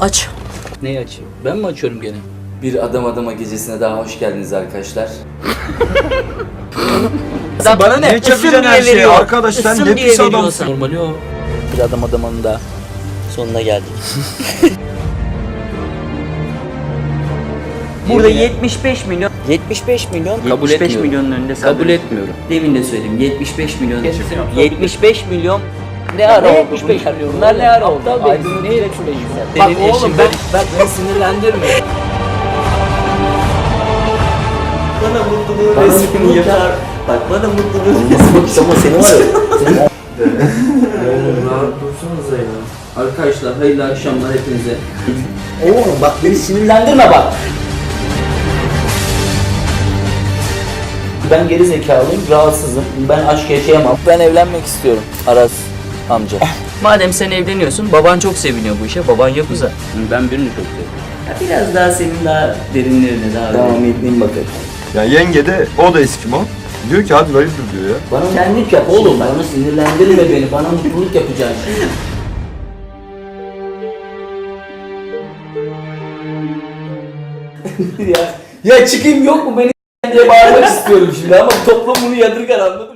Aç. Neyi açayım? Ben mi açıyorum gene? Bir Adam Adama gecesine daha hoş geldiniz arkadaşlar. Bana ne? Ne çakacaksın her şeyi arkadaş sen ne pis adamsın. Normali o. Bir adam adamın da. Sonuna geldik. Burada Yemin et. 75 milyon 75 milyon Kabul 75 etmiyorum. milyonun önünde Kabul etmiyorum. Demin de söyledim 75 milyon. Kesin. 75 milyon ne ara oldu? 75 bunlar? milyon. Bunlar ne ara oldu? Aptal Bey, Aydın'ın ne 75 milyon? Senin Bak oğlum ben, bak beni sinirlendirme. Bana mutluluğun resmini yapar. Bak bana mutluluğun resmini Ama seni var ya. Oğlum rahat dursanıza ya. Arkadaşlar hayırlı akşamlar hepinize. Oğlum bak beni sinirlendirme bak. Ben geri zekalıyım, rahatsızım. Ben aşk yaşayamam. Ben evlenmek istiyorum Aras amca. Madem sen evleniyorsun, baban çok seviniyor bu işe. Baban Yakuza. ben birini çok seviyorum. Ya biraz daha senin daha derinlerine daha Devam edeyim bakayım. Ya yenge de o da Eskimo. Diyor ki hadi hayırdır diyor ya. Bana kendik yap oğlum. Bana sinirlendirme beni. Bana mutluluk yapacaksın ya, ya çıkayım yok mu beni diye bağırmak istiyorum şimdi ama toplum bunu yadırgar anladın mı?